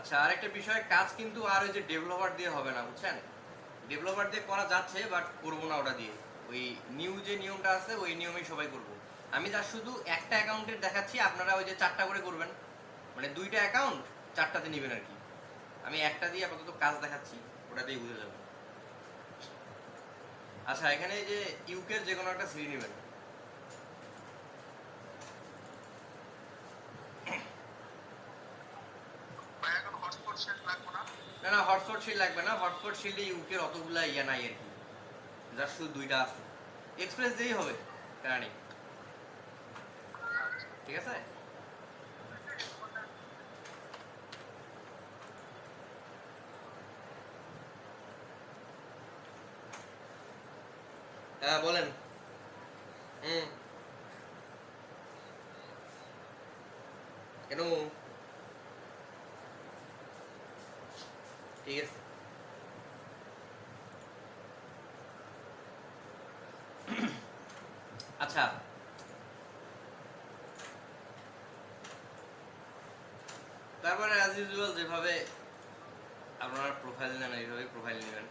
আচ্ছা আরেকটা বিষয়, কাজ কিন্তু আর ওই যে ডেভেলপার দিয়ে হবে না, বুঝছেন? ডেভেলপার দিয়ে করা যাচ্ছে বাট করব না ওটা দিয়ে। ওই নিউ যে নিয়মটা আছে, ওই নিয়মেই সবাই করব। আমি তার শুধু একটা অ্যাকাউন্টের দেখাচ্ছি, আপনারা ওই যে চারটা করে করবেন। মানে দুইটা অ্যাকাউন্ট চারটাতে নেবেন আর কি। আমি একটা দিয়ে আপাতত কাজ দেখাচ্ছি, ওটা দিয়ে বুঝে যাবেন। আচ্ছা এখানে যে ইউকের যে কোনো একটা সিডি নেবেন ভাই এখন হটস্পট সেট লাগবো না না না হটস্পট শিল্ড লাগবে না, হটস্পট শিল্ডে ইউকের অতগুলা ইয়া নাই আর কি। যার শুধু দুইটা আছে। এক্সপ্রেস দিয়েই হবে প্যারা ঠিক আছে? হ্যাঁ বলেন। কেন? ঠিক আছে। আচ্ছা। তারপরে অ্যাজ ইউজুয়াল যেভাবে আপনারা প্রোফাইল নেন এইভাবে প্রোফাইল নেবেন।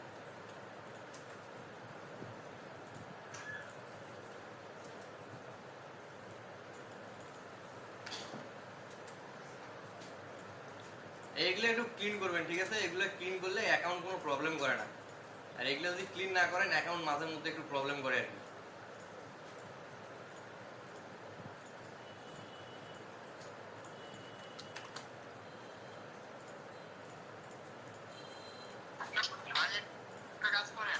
এগুলো একটু ক্লিন করবেন, ঠিক আছে? এগুলো ক্লিন করলে অ্যাকাউন্ট কোনো প্রবলেম করে না। আর এগুলো যদি ক্লিন না করেন অ্যাকাউন্ট মাঝে মধ্যে একটু প্রবলেম করে আর কি ভাই একটা কাজ করেন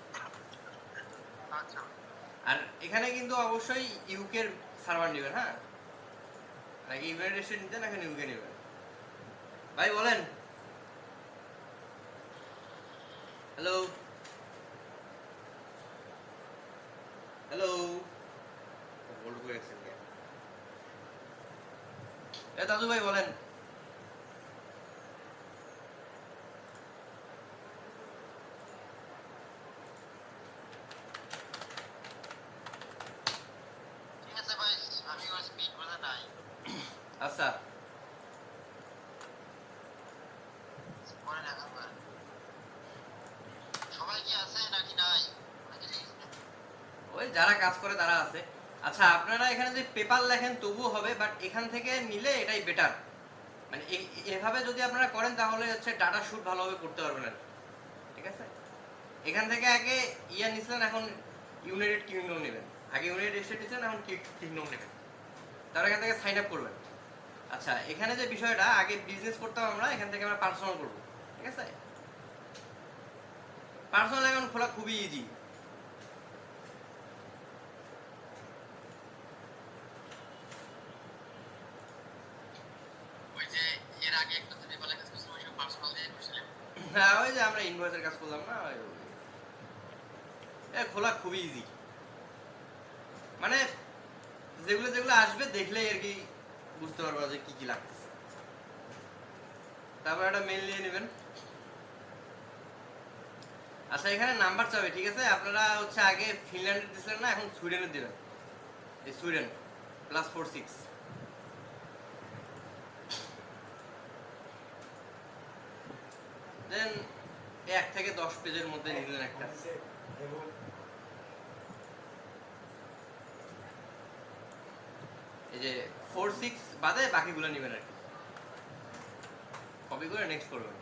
আর এখানে কিন্তু অবশ্যই ইউকের সার্ভার নেবেন হ্যাঁ? নাকি ইউনাইটেড স্টেট নিতে নাকি ইউকে নেবেন? ভাই, বলেন। হ্যালো হ্যালো হোল্ড করে দাদু ভাই বলেন ঠিক আছে ভাই আমি ওই স্পিড বোঝা নাই আচ্ছা পরে দেখা হবে সবাই কি আছে নাকি নাই নাকি ওই যারা কাজ করে তারা আছে। আচ্ছা আপনারা এখানে যে পেপার লেখেন তবুও হবে বাট এখান থেকে নিলে এটাই বেটার মানে এভাবে যদি আপনারা করেন, তাহলে হচ্ছে ডাটা শুট ভালোভাবে করতে পারবেন আর ঠিক আছে? এখান থেকে আগে ইয়া নিছিলেন, এখন ইউনাইটেড কিংডম নেবেন। আগে ইউনাইটেড স্টেট নিছিলেন, এখন কিংডম নেবেন। তারপর এখান থেকে সাইন আপ করবেন। আচ্ছা এখানে যে বিষয়টা, আগে বিজনেস করতাম আমরা, এখান থেকে আমরা পার্সোনাল করব। ঠিক আছে? পার্সোনাল অ্যাকাউন্ট খোলা খুবই ইজি ওই যে এর আগে একটা যে বলে কাজ করছিলাম ওই পার্সোনাল দিয়ে করছিলাম হ্যাঁ ওই যে আমরা ইনভয়েসের কাজ করলাম না। এ খোলা খুবই ইজি মানে যেগুলো যেগুলো আসবে দেখলেই আর কি বুঝতে পারব যে কি কি লাগতেছে। তারপর একটা মেল নিয়ে নেবেন। আচ্ছা এখানে নাম্বার চাবে, ঠিক আছে? আপনারা হচ্ছে আগে ফিনল্যান্ডের দিছিলেন না, এখন সুইডেনের দিবেন এই Sweden plus four six then এক থেকে দশ পেজের মধ্যে নিলেন একটা। এই যে ফোর সিক্স বাদে বাকিগুলো নেবেন আর কি। কপি করে নেক্সট করবেন।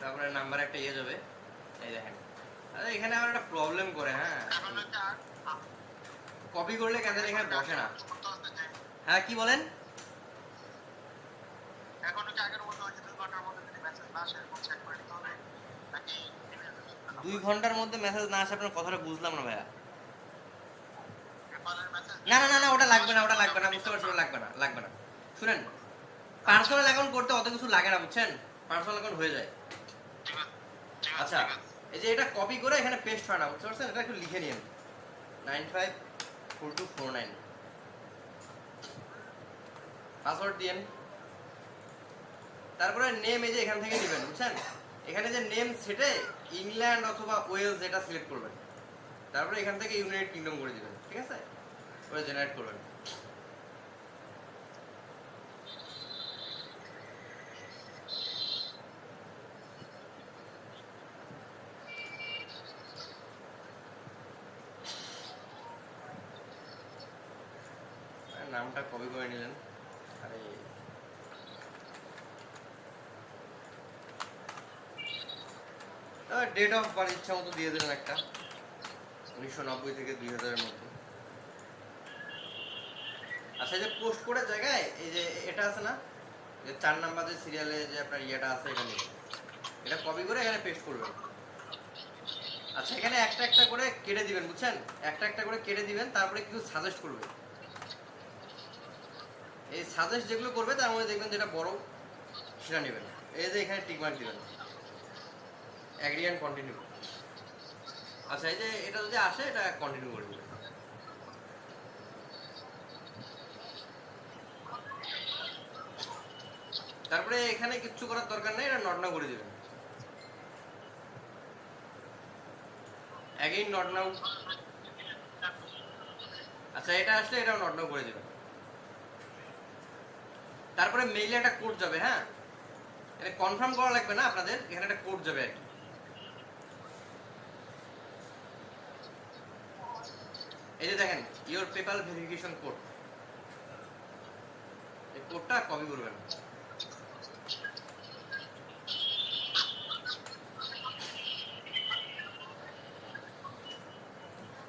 তারপরে নাম্বার একটা ইয়ে যাবে। এই দেখেন। আরে এখানে আবার একটা প্রবলেম করে হ্যাঁ। কপি করলে কেন এখানে বসে না। হ্যাঁ কি বলেন? এখন হচ্ছে আগের মতো দুই ঘণ্টার মধ্যে মেসেজ না আসে আপনার কথাটা বুঝলাম না ভাইয়া। না না না না ওটা লাগবে না ওটা লাগবে না বুঝতে পারছি ওটা লাগবে না লাগবে না। শুনেন পার্সোনাল অ্যাকাউন্ট করতে অত কিছু লাগে না বুঝছেন? পার্সোনাল অ্যাকাউন্ট হয়ে যায়। আচ্ছা এই যে এটা কপি করে এখানে পেস্ট হয় না বুঝতে পারছেন? এটা একটু লিখে নিন nine five four two four nine password দিয়েন তারপরে নেম এই যে এখান থেকে নেবেন, বুঝছেন? এখানে যে নেম সেটে ইংল্যান্ড অথবা ওয়েলস এটা সিলেক্ট করবেন। তারপরে এখান থেকে ইউনাইটেড কিংডম করে দিবেন, ঠিক আছে? ওটা জেনারেট করবেন। নামটা কপি করে নিলেন আরে ডেট অফ বার্থ ইচ্ছা মতো দিয়ে দিলেন একটা। উনিশশো নব্বই থেকে দুই হাজারের মধ্যে। আচ্ছা যে পোস্ট করার জায়গায়, এই যে এটা আছে না? যে চার নাম্বার যে সিরিয়ালে যে আপনার ইয়েটা আছে এখানে। এটা কপি করে এখানে পেস্ট করবেন। আচ্ছা এখানে একটা একটা করে কেটে দিবেন, বুঝছেন? একটা একটা করে কেটে দিবেন, তারপরে কিছু সাজেস্ট করবে এই সাজেস্ট যেগুলো করবে, তার মধ্যে দেখবেন যেটা বড়, সেটা নেবেন। এই যে এখানে টিক মার্ক দিবেন। অ্যাগ্রি অ্যান্ড কন্টিনিউ আচ্ছা এই যে এটা যদি আসে, এটা কন্টিনিউ করে তারপরে এখানে কিচ্ছু করার দরকার নেই, এটা নট নাও করে দিবেন। অ্যাগেইন নট নাও আচ্ছা এটা আসলে এটাও নট নাও করে দিবেন। তারপরে মেইলে একটা কোড যাবে হ্যাঁ? এটা কনফার্ম করা লাগবে না আপনাদের, এখানে একটা কোড যাবে আর কি। এই যে দেখেন ইওর পেপাল ভেরিফিকেশন কোড এই কোডটা কপি করবেন।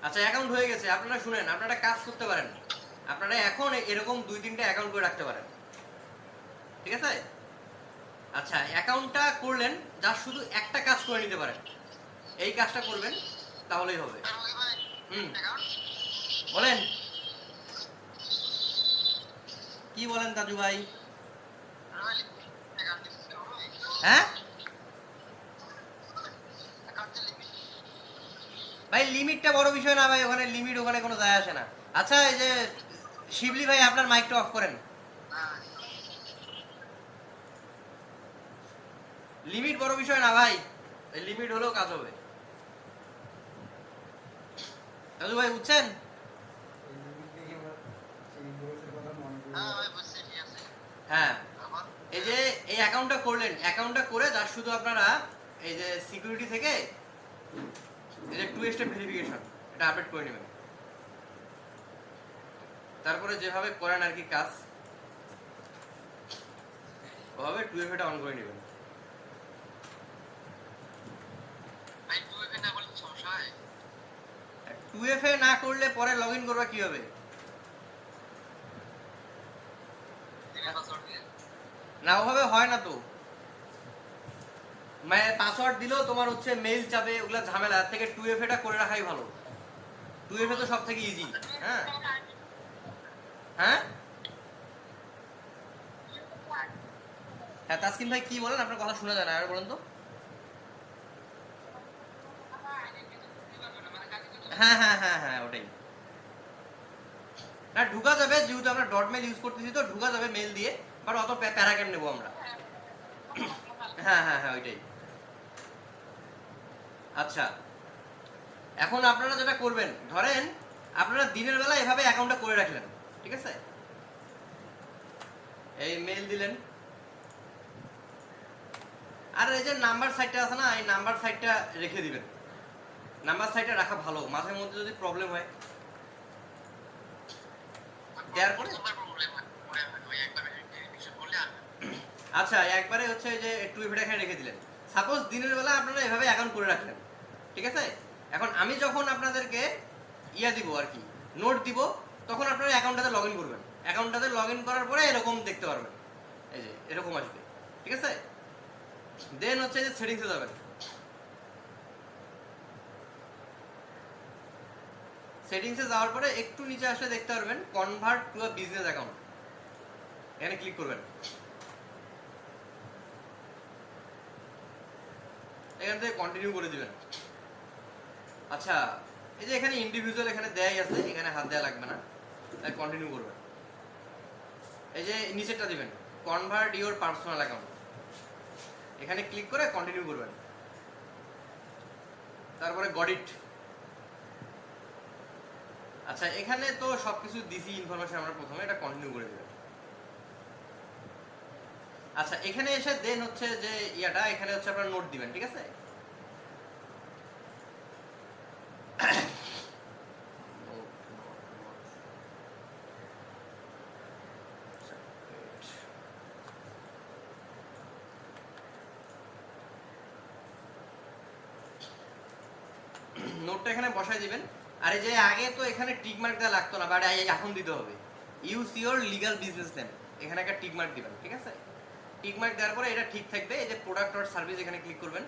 আচ্ছা অ্যাকাউন্ট হয়ে গেছে। আপনারা শুনেন আপনারা কাজ করতে পারেন। আপনারা এখন এরকম দুই তিনটা অ্যাকাউন্ট করে রাখতে পারেন। ঠিক আছে? আচ্ছা অ্যাকাউন্টটা করলেন যা শুধু একটা কাজ করে নিতে পারেন। এই কাজটা করবেন তাহলেই হবে। হুম। অ্যাকাউন্ট বলেন। কি বলেন দাদু ভাই? হ্যাঁ? ভাই, লিমিটটা বড় বিষয় না ভাই, ওখানে লিমিট, ওখানে কোনো যায় আসে না। আচ্ছা এই যে শিবলি ভাই, আপনার মাইকটা অফ করেন। লিমিট বড় বিষয় না ভাই, লিমিট হলেও কাজ হবে। দাদু ভাই, বুঝছেন হ্যাঁ ভাই বুঝছি ঠিক আছে হ্যাঁ। এই যে এই অ্যাকাউন্টটা করলেন অ্যাকাউন্টটা করে যার শুধু আপনারা এই যে সিকিউরিটি থেকে এই যে টু স্টেপ ভেরিফিকেশন এটা আপডেট করে নেবেন। তারপরে যেভাবে করেন আর কি কাজ ওভাবে টু এফ এটা অন করে নেবেন। টু এফ এ না করলে পরে লগ ইন করবা কি হবে দিনে পাসওয়ার্ড দিয়ে না, ওভাবে হয় না তো। মানে পাসওয়ার্ড দিলেও তোমার হচ্ছে মেইল চাবে ওগুলা ঝামেলা। থেকে টু এফ এটা করে রাখাই ভালো। টু এফ এ তো সব থেকে ইজি হ্যাঁ? হ্যাঁ? হ্যাঁ তাসকিন ভাই কি বলেন? আপনার কথা শোনা যায় না, আর বলেন তো। হ্যাঁ হ্যাঁ হ্যাঁ হ্যাঁ ওটাই। না, ঢুকা যাবে, যেহেতু আমরা ডট মেল ইউজ করতেছি, তো ঢুকা যাবে মেল দিয়ে। বাট অত প্যারাগ্রাম নেব আমরা? হ্যাঁ হ্যাঁ হ্যাঁ ওইটাই। আচ্ছা এখন আপনারা যেটা করবেন, ধরেন আপনারা দিনের বেলা এভাবে অ্যাকাউন্টটা করে রাখলেন, ঠিক আছে? এই মেল দিলেন। আর এই যে নাম্বার সাইটটা আছে না, এই নাম্বার সাইটটা রেখে দিবেন। নাম্বার সাইটটা রাখা ভালো, মাঝে মধ্যে যদি প্রবলেম হয়। দেওয়ার পরে হয় ওই একবার ভেরিফিকেশন করলে আর আচ্ছা একবারে হচ্ছে যে একটু এফেটা এখানে রেখে দিলেন। সাপোজ দিনের বেলা আপনারা এভাবে অ্যাকাউন্ট করে রাখলেন, ঠিক আছে? এখন আমি যখন আপনাদেরকে ইয়া দিব আর কি নোট দিব, তখন আপনারা অ্যাকাউন্টটাতে লগ ইন করবেন। অ্যাকাউন্টটাতে লগ ইন করার পরে এরকম দেখতে পারবেন। এই যে, এরকম আসবে, ঠিক আছে? দেন হচ্ছে যে সেটিংসে যাবেন। সেটিংসে যাওয়ার পরে একটু নিচে আসলে দেখতে পারবেন convert to a business account এখানে ক্লিক করবেন। এখান থেকে কন্টিনিউ করে দিবেন। আচ্ছা এই যে এখানে ইন্ডিভিজুয়াল এখানে দেয়াই আছে, এখানে হাত দেওয়া লাগবে না। তাই কন্টিনিউ করবেন। এই যে নিচেরটা দিবেন। কনভার্ট ইওর পার্সোনাল অ্যাকাউন্ট এখানে ক্লিক করে কন্টিনিউ করবেন। তারপরে গডিট আচ্ছা এখানে তো সবকিছু দিছি ইনফরমেশন আমরা প্রথমে, এটা কন্টিনিউ করে দেবেন। আচ্ছা এখানে এসে দেন হচ্ছে যে ইয়াটা, এখানে হচ্ছে আপনারা নোট দিবেন, ঠিক আছে? নোটটা এখানে বসাই দিবেন। আর এই যে আগে তো এখানে টিক মার্ক দেওয়া লাগতো না বাট এখন দিতে হবে। Use your legal business name এখানে একটা টিক মার্ক দিবেন, ঠিক আছে? টিক মার্ক দেওয়ার পরে এটা ঠিক থাকবে, এই যে প্রোডাক্ট অর সার্ভিস এখানে ক্লিক করবেন।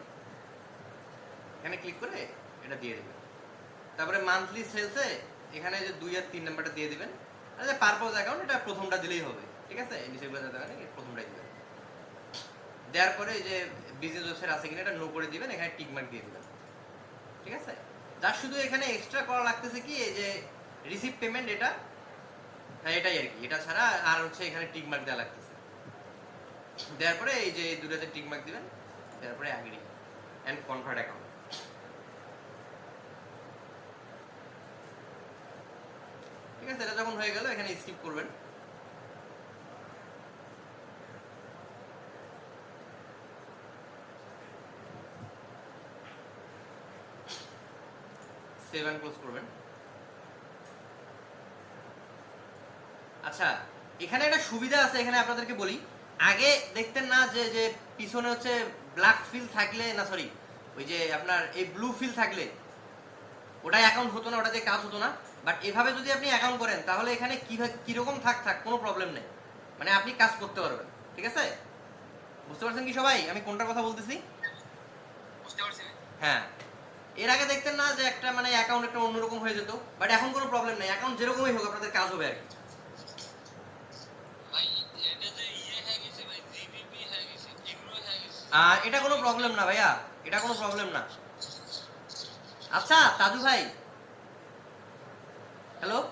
এখানে ক্লিক করে এটা দিয়ে দেবেন। তারপরে মান্থলি সেলসে এখানে যে দুই আর তিন নাম্বারটা দিয়ে দিবেন। আর যে পারপোজ অ্যাকাউন্ট এটা প্রথমটা দিলেই হবে, ঠিক আছে? নিচেগুলো যাতে মানে প্রথমটাই দিবেন। দেওয়ার পরে যে বিজনেস ওয়েবসাইট আছে কিনা, এটা নো করে দিবেন, এখানে টিক মার্ক দিয়ে দিবেন। ঠিক আছে? যার শুধু এখানে এক্সট্রা করা লাগতেছে কি, এই যে রিসিভ পেমেন্ট এটা হ্যাঁ এটাই আর কি। এটা ছাড়া আর হচ্ছে এখানে টিক মার্ক দেওয়া লাগতেছে। দেওয়ার পরে এই যে দুটাতে টিক মার্ক দিবেন, দেওয়ার পরে অ্যাগ্রি অ্যান্ড কনভার্ট অ্যাকাউন্ট আছে এটা যখন হয়ে গেল, এখানে স্কিপ করবেন। সেভ অ্যান্ড ক্লোজ করবেন। আচ্ছা এখানে একটা সুবিধা আছে, এখানে আপনাদেরকে বলি। আগে দেখতেন না যে যে পিছনে হচ্ছে ব্ল্যাক ফিল থাকলে, না সরি ওই যে আপনার এই ব্লু ফিল থাকলে ওটা অ্যাকাউন্ট হতো না, ওটাতে কাজ হতো না। বাট এভাবে যদি আপনি অ্যাকাউন্ট করেন তাহলে এখানে কীভাবে কীরকম থাক থাক কোনো প্রবলেম নেই। মানে আপনি কাজ করতে পারবেন ঠিক আছে? বুঝতে পারছেন কি সবাই? আমি কোনটার কথা বলতেছি? বুঝতে পারছি। হ্যাঁ। এর আগে দেখতেন না যে একটা মানে অ্যাকাউন্ট একটা অন্যরকম হয়ে যেত? বাট এখন কোনো প্রবলেম নেই। অ্যাকাউন্ট যেরকমই হোক আপনাদের কাজ হবে আর কি। এটা ইয়ে এটা কোনো প্রবলেম না ভাইয়া। এটা কোনো প্রবলেম না। আচ্ছা তাজু ভাই হ্যালো